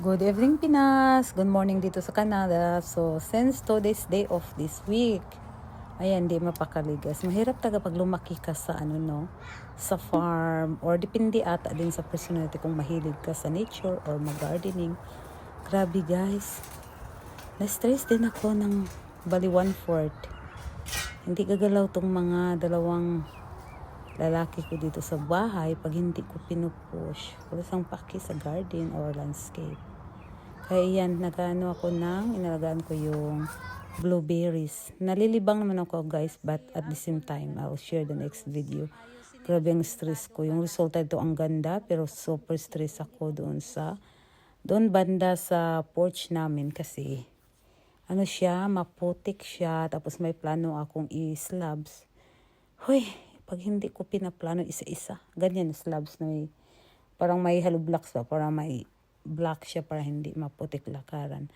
Good evening Pinas! Good morning dito sa Canada. So, since today's day of this week, ayan, di mapakaligas. Mahirap taga pag lumaki ka sa ano no, sa farm or depende ata din sa personality kung mahilig ka sa nature or mag-gardening. Grabe guys. Na-stress din ako ng bali one-fourth. Hindi gagalaw tong mga dalawang lalaki ko dito sa bahay pag hindi ko pinupush. Wala sang paki sa garden or landscape. Kaya yan, nagano ako ng, inalagaan ko yung blueberries. Nalilibang naman ako guys, but at the same time, I'll share the next video. Grabe ang stress ko. Yung resulta ito ang ganda, pero super stress ako doon sa, doon banda sa porch namin kasi, ano siya, maputik siya, tapos may plano akong i-slabs. Hoy, pag hindi ko pinaplano isa-isa, ganyan slabs na may, parang may hollow blocks ba, parang may black siya para hindi maputik lakaran.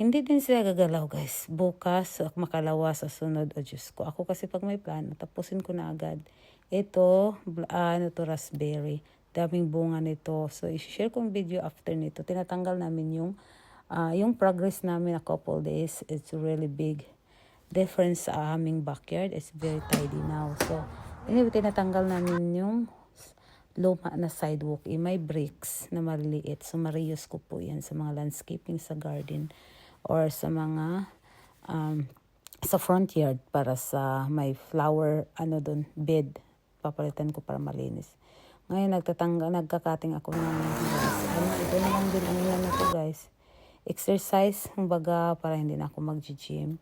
Hindi din sila gagalaw guys. Bukas, makalawa sa sunod, o Diyos ko. Ako kasi pag may plano, tapusin ko na agad. Ito, ah, ano to, raspberry. Daming bunga nito. So, i-share ko yung video after nito. Tinatanggal namin yung, ah, yung progress namin a couple days. It's really big difference sa aming backyard. It's very tidy now. So, anyway, tinatanggal namin yung luma na sidewalk. Eh, may bricks na maliliit. So, marius ko po yan sa mga landscaping sa garden or sa mga um, sa front yard para sa may flower ano doon bed papalitan ko para malinis ngayon nagtatangga nagkakating ako ng ano ito na lang din ano lang na to guys exercise kumbaga para hindi na ako mag-gym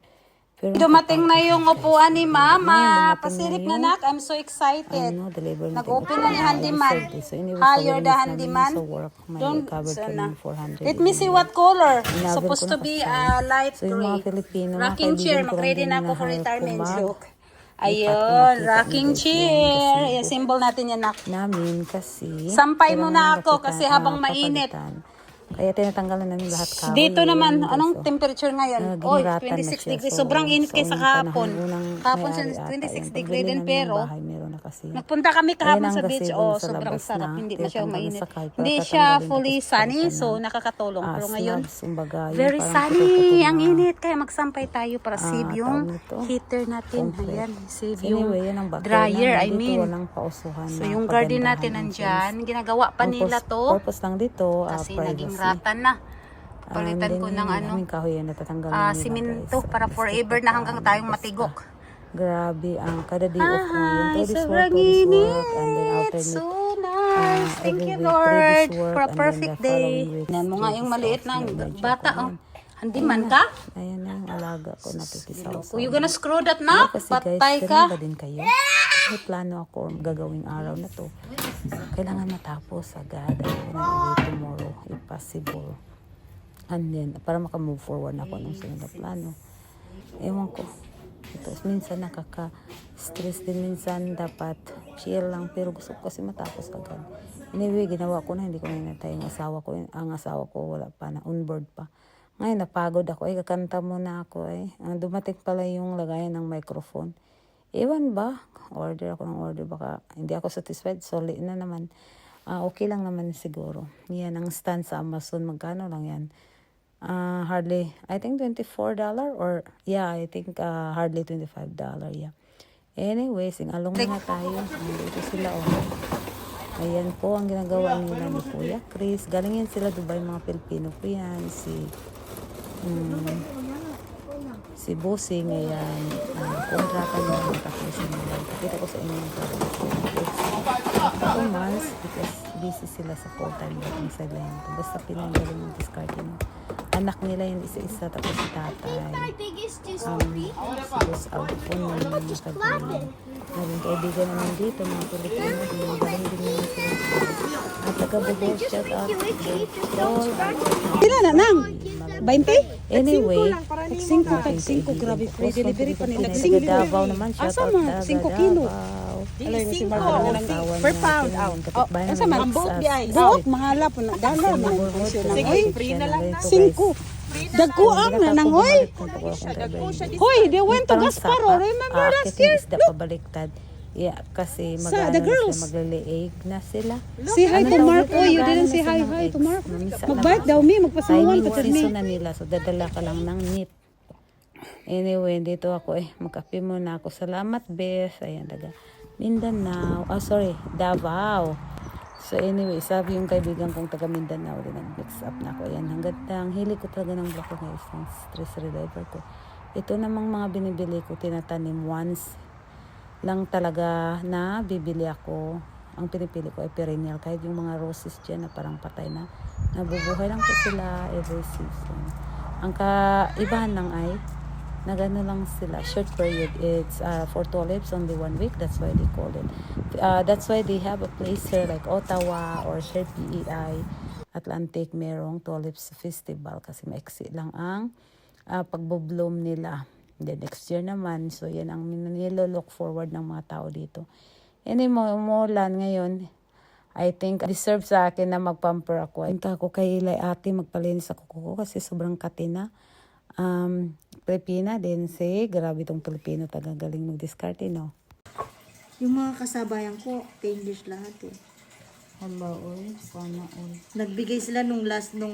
pero Dumating na yung upuan ni Mama. Ngayon, dumating Pasilip na na nak. I'm so excited. ano, deliver na Nag-open na ni Handyman. So, anyway, sa the handyman. work, may Don't covered sana. kami 400. Let me see what color. Inabot Supposed ko to na be kasi. uh, light So, yung mga gray. Filipino, mga Rocking kaibigan chair. ko Mag-ready din na ako for retirement mag- joke. Lipat Ayun, rocking chair. kasi symbol natin yan nak. namin kasi Sampay mo kailangan na ako kasi habang mainit. papalitan. Kaya tinatanggalan namin lahat kahoy. Dito naman, yun, anong temperature ngayon? Naging Oy, ratan na 26 siya. degrees. So, Sobrang init sa kaysa kahapon. Kahapon may-ari siya ata 26 yan. degree din pero na kasi. Nagpunta kami kahapon sa beach. Oh, sa sobrang sarap. na. Hindi masyadong mainit. Hindi siya fully sunny, palitan so ng, nakakatulong. ah, Pero ngayon, yung very sunny. Ang init. Kaya magsampay tayo para ah, save yung heater natin. concrete. Ayan, save yung anyway, yan ang dryer. I mean. walang pausuhan So yung garden natin nandyan, ginagawa pa nila to. Purpose lang dito, ah, Kasi privacy. naging ratan na. Palitan And ko ng ano, kahoy yan, natatanggal ah, nila, simento para forever na hanggang tayong matigok. Grabe ang kada day off ngayon. Work, sobrang init. So ah, nice. Thank every you, Lord, work, for a perfect day. Yan mo nga yung maliit na bata. ako Oh. Handiman Ayan ka? Ayan na yung alaga ko nakikisaw. You gonna screw that na? kasi Patay guys, ka? ba din kayo? May plano ako gagawing araw na to. Kailangan matapos agad. Away tomorrow, if possible. And then, para makamove forward na ako ng sunod na plano. Ewan ko. Ito, minsan nakaka-stress din. Minsan dapat chill lang. Pero gusto ko kasi matapos agad. Anyway, ginawa ko na. Hindi ko na inatay ang asawa ko. Ang asawa ko wala pa na. On-board pa. Ngayon, napagod ako. Ay, kakanta muna ako. Ay. Ah, dumating pala yung lagayan ng microphone. Ewan ba? Order ako ng order. Baka hindi ako satisfied. Solid na naman. Ah, okay lang naman siguro. Yan, ang stand sa Amazon. Magkano lang yan? Ah, hardly, I think $24 or, yeah, I think ah, hardly $25. Yeah. Anyway, singalong na tayo. Dito sila, oh. Ayan po ang ginagawa nila ni Kuya Chris. Galing yan sila Dubai, mga Pilipino po yan. Si, mm, si Busing, ayan. Uh, kontrata niya ng tapos nila. Pakita ko sa inyo yung Two months because busy sila sa full-time working sa Lento. Basta pinanggaling yung discarding. Anak nila yung isa-isa tapos si tatay. is Um, tapos out po ng mga kagaling. Naging kaibigan naman dito, mga Pilipino. Yung galing din sila. At taga-Bugos, shout out. Sila na nang? 20? Anyway, Nag-5 nag-5 grabe free delivery pa nila. Nag-5 Davao naman, shout Asa out? Daga, 5 kilo. Alay si Ah, na per pound out. Asa namin man? sa Buhok di ay. Buhok mahala po na. Dala Sa na. neighborhood, Sige, free na lang Cinco. guys. Dagkuang na nang oil. Hoy, they went to Gasparo. Remember last year? Isda pabaliktad. Yeah, kasi Sa- magano the na girls. magliliig na sila. Say hi Ano to Oh, you didn't na say hi hi to Mag-bite lang. daw me. Magpasunuan Timing pa season me. na nila. So, dadala ka lang ng nip. Anyway, dito ako eh. Magkape muna ako. Salamat, Beth. Ayan, daga. Mindanao. Ah, sorry. Davao. So anyway, sabi yung kaibigan kong taga Mindanao din nag-mix up na ako. Ayan, hanggang ang hili ko talaga ng block guys, ng stress reliever ko. Ito namang mga binibili ko, tinatanim once lang talaga na bibili ako. Ang pinipili ko ay perennial. Kahit yung mga roses dyan na parang patay na, nabubuhay lang po sila every season. Ang kaibahan lang ay, nagano lang sila, short period. It's uh, for tulips, only one week. That's why they call it. Uh, that's why they have a place here like Ottawa or here PEI, Atlantic, merong tulips festival kasi maiksi lang ang uh, pagbobloom nila. Then next year naman, so yan ang nilo-look forward ng mga tao dito. Anyway, umulan ngayon. I think deserve sa akin na magpamper ako. Punta ako kay ate magpalinis sa kuko ko kasi sobrang katina. Um, Pilipina din si, grabe tong Pilipino tagagaling mag-discarte, no? Yung mga kasabayan ko, English lahat eh. Hello, oy. Sana, oy. Nagbigay sila nung last nung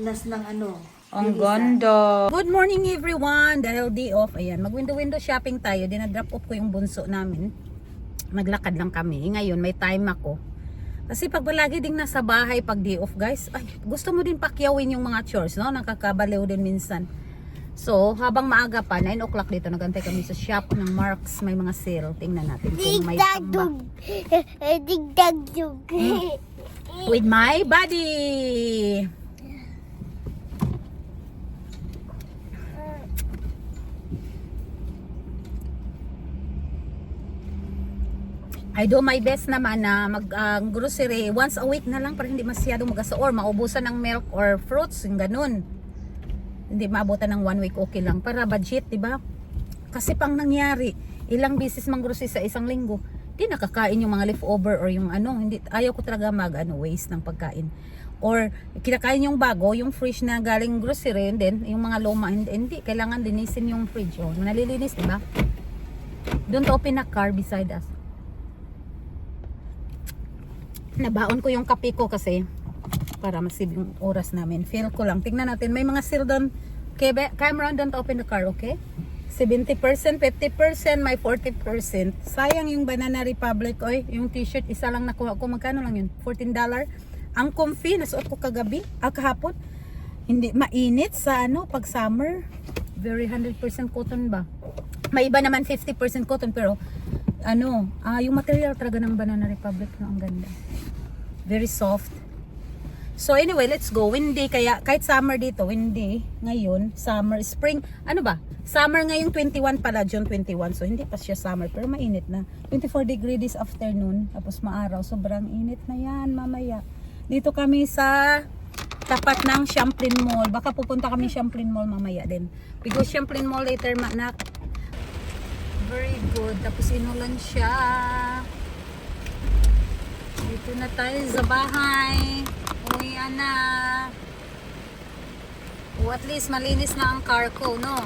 last ng ano. Ang ganda. Good morning everyone. Dahil day off, ayan, mag-window-window shopping tayo. Dinadrop off ko yung bunso namin. Naglakad lang kami. Ngayon, may time ako. Kasi pag palagi ding nasa bahay pag day off guys, ay, gusto mo din pakyawin yung mga chores, no? Nakakabaliw din minsan. So, habang maaga pa, 9 o'clock dito, nagantay kami sa shop ng Marks. May mga sale. Tingnan natin kung may tamba. Digdagdug. With my body. I do my best naman na mag ah, grocery once a week na lang para hindi masyado magasa or maubusan ng milk or fruits, yung ganun. Hindi maabutan ng one week okay lang para budget, 'di ba? Kasi pang nangyari, ilang beses mang grocery sa isang linggo, di nakakain yung mga leftover or yung ano, hindi ayaw ko talaga mag ano waste ng pagkain. Or kinakain yung bago, yung fresh na galing grocery, and then yung mga luma, hindi, hindi kailangan linisin yung fridge. Oh, nalilinis, di ba? Don't open a car beside us. Nabaon ko yung kape ko kasi para masib yung oras namin. Feel ko lang. Tingnan natin. May mga sale doon. Cameron, don't open the car, okay? 70%, 50%, may 40%. Sayang yung Banana Republic, oy. Yung t-shirt, isa lang nakuha ko. Magkano lang yun? $14. Ang comfy, nasuot ko kagabi, ah, kahapon. Hindi, mainit sa ano, pag summer. Very 100% cotton ba? May iba naman 50% cotton, pero ano, ah, yung material talaga ng Banana Republic, no, ang ganda. Very soft. So anyway, let's go. Windy kaya kahit summer dito, windy ngayon, summer, spring, ano ba? Summer ngayong 21 pala, June 21. So hindi pa siya summer pero mainit na. 24 degree this afternoon, tapos maaraw, sobrang init na 'yan mamaya. Dito kami sa tapat ng Champlain Mall. Baka pupunta kami Champlain Mall mamaya din. Go Champlain Mall later, manak. Very good. Tapos inulan siya. Dito na tayo sa bahay. Uwi na. O at least malinis na ang car ko, no?